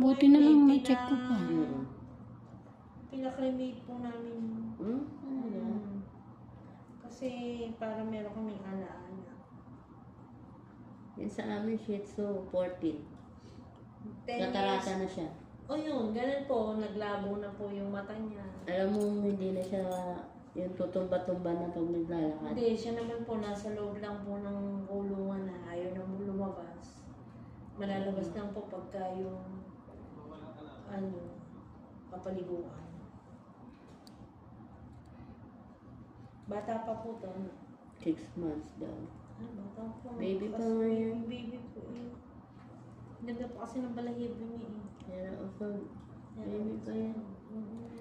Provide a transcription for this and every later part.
Buti na lang Pina- ma-check ko pa. Mm. Pinakremate po namin. Hmm? Ano? Kasi para meron kaming alaala. Yan sa amin, Shih Tzu, 14. 10 Katarata na siya. O yun, ganun po. Naglabo na po yung mata niya. Alam mo, hindi na siya yung tutumba-tumba na pag naglalakad. Hindi, siya naman po nasa loob lang po ng kulungan na ayaw na mo lumabas. Malalabas lang po pagka yung ano, kapaliguan. Bata pa po to. ano? Six months daw. Ah, bata po. Baby pa nga yan. Baby po eh. Ganda po kasi ng balahibo niya eh. Kaya ako, Kaya baby pa yan. Mhm.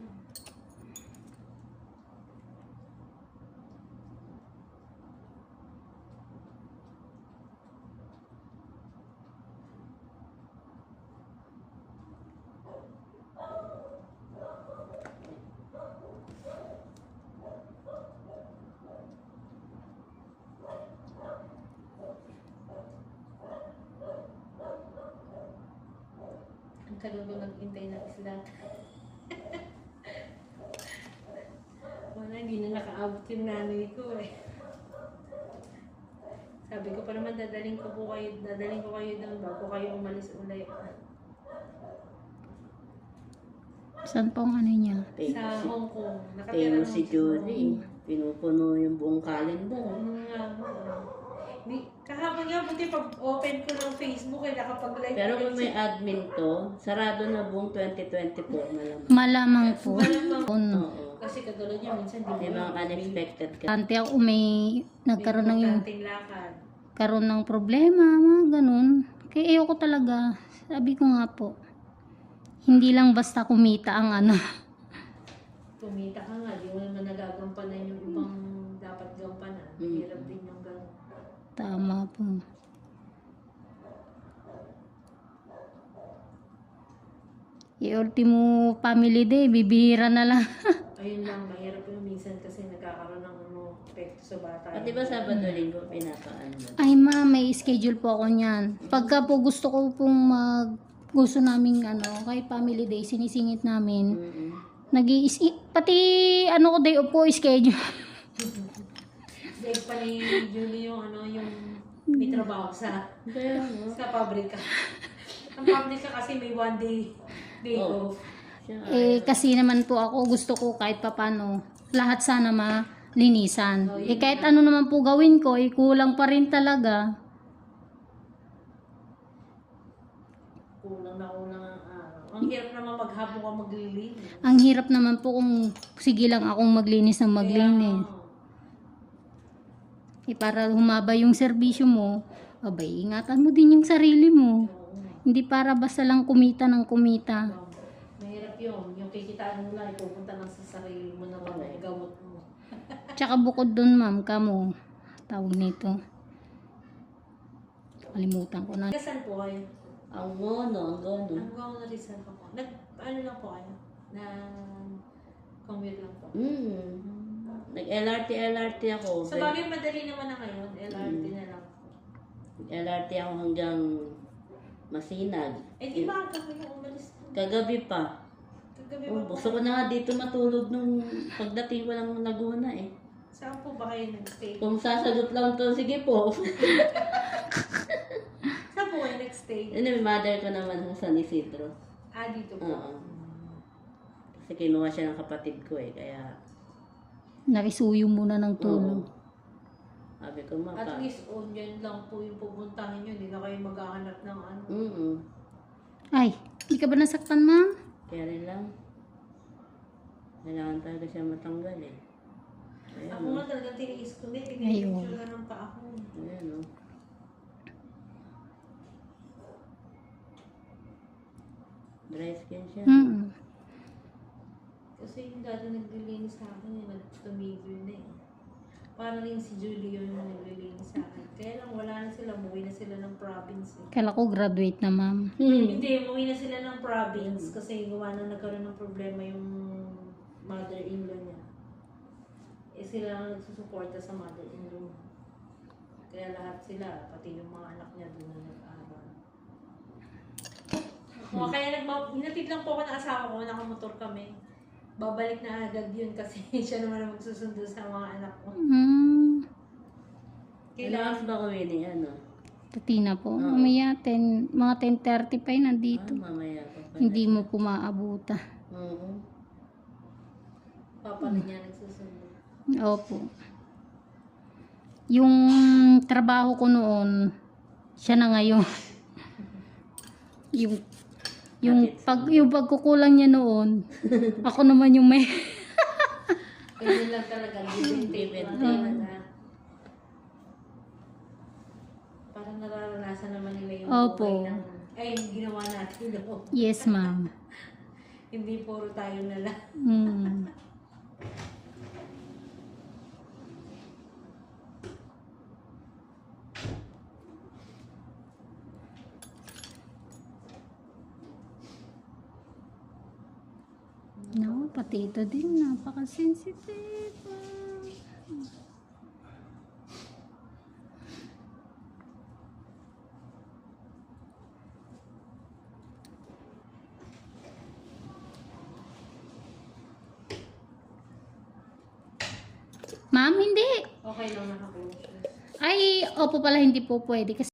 Ko naghintay ng isla. Wala, hindi na nakaabot yung nanay ko eh. Sabi ko pa naman, dadaling ko po kayo, dadaling ko kayo doon bago kayo umalis ulit. Saan po ang ano niya? Sa Hong Kong. tayo si Judy. Pinupuno yung buong calendar. Ano nga mo. Di, kahapon nga, buti pag open ko ng Facebook eh, nakapag-live. Pero kung may admin to, sarado na buong 2024 malamang. Malamang po. Malamang. Ano. Oo. Kasi katulad niya, minsan di May mga unexpected ka. Tante ako may nagkaroon ng yung Importanteng lakad. karoon ng problema, mga ganun. Kaya ayoko talaga. Sabi ko nga po, hindi lang basta kumita ang ano. Kumita ka nga, di mo naman nagagampanan yung ibang dapat gampanan. Mm. Hirap. Tama po. I-ultimo family day, bibihira na lang. Ayun lang, mahirap yung minsan kasi nagkakaroon ng ano, epekto sa bata. At di ba Sabado Linggo pinapaano? Ay ma, may schedule po ako niyan. Pagka po gusto ko pong mag gusto naming ano, kay family day, sinisingit namin. Mm-mm. nag pati ano ko day off po schedule. Pa ni Julie yung ano, yung may trabaho sa Kaya sa pabrika. Ang pabrika kasi may one day day Oh. off. Eh kasi naman po ako gusto ko kahit papano lahat sana malinisan. Oh, eh kahit ano naman po gawin ko, eh kulang pa rin talaga. Kulang na kulang ang araw. Ang hirap naman maghapon ka maglilinis. Ang hirap naman po kung sige lang akong maglinis ng maglinis. Kaya, Eh para humaba yung serbisyo mo, abay ingatan mo din yung sarili mo. Hindi para basta lang kumita ng kumita. Um, mahirap yun. Yung kikitaan mo lang, ipupunta lang sa sarili mo na mga gamot mo. Tsaka bukod dun ma'am, kamo, tawag nito. Kalimutan ko na. Kasan po kayo? ang gono, ang gono. Ang na rin saan po. Nag, ano lang po kayo? Na commute lang po. Mm. Nag-LRT, LRT ako. Sa bagay, madali naman na ngayon. LRT na lang. LRT ako hanggang Masinag. Eh, di ba kayo umalis? Kagabi pa. Kagabi Oh, ba po? gusto ko na nga dito matulog nung pagdating ko ng Laguna eh. Saan po ba kayo nag-stay? Kung sasagot lang to, sige po. Saan po kayo nag-stay? Ano, yung mother ko naman sa San Isidro. Ah, dito po. Oo. Kasi kinuha siya ng kapatid ko eh, kaya Nakisuyo muna ng tulog. sabi ko At mapa. least, oh, dyan lang po yung pupuntahan nyo. Hindi na kayo maghahanap ng ano. Mm Ay, hindi ka ba nasaktan ma'am? Kaya rin lang. Kailangan talaga siya matanggal eh. Ayan Ako o. nga talaga tiniis ko din. Ayun. Pinipicture na ng paa ko. Ayan o. Dry skin siya. Mm. Kasi yung dati naglilinis sa akin, eh, nagtumigil na eh. Para rin si Julie yun yung naglilinis sa akin. Kaya lang wala na sila, umuwi na sila ng province eh. Kala ko graduate na ma'am. Hmm. Hindi, umuwi na sila ng province kasi gawa na nagkaroon ng problema yung mother-in-law niya. Eh sila ang nagsusuporta sa mother-in-law. Kaya lahat sila, pati yung mga anak niya doon na nag-aaral. Mga kaya nagba, hinatid lang po ako ng asawa ko, nakamotor kami. Babalik na agad yun kasi siya naman ang magsusundo sa mga anak ko. Hmm. Kailangan ba ko ni ano? Tatina po. Mamaya, 10, mga 10.30 pa yun nandito. Ah, mamaya pa pala. Hindi mo po maabuta. Oo. Papa na niya nagsusundo. Opo. Yung trabaho ko noon, siya na ngayon. yung yung pag yung pagkukulang niya noon, ako naman yung may Ganyan lang talaga. Take lang talaga. Parang nararanasan naman nila yung Opo. buhay ng... Ay, ginawa natin. No? Yes, ma'am. Hindi puro tayo na lang. Mm. No, pati ito din, napaka-sensitive. Ma'am, hindi. Okay lang nakakulong siya. Ay, opo pala, hindi po pwede kasi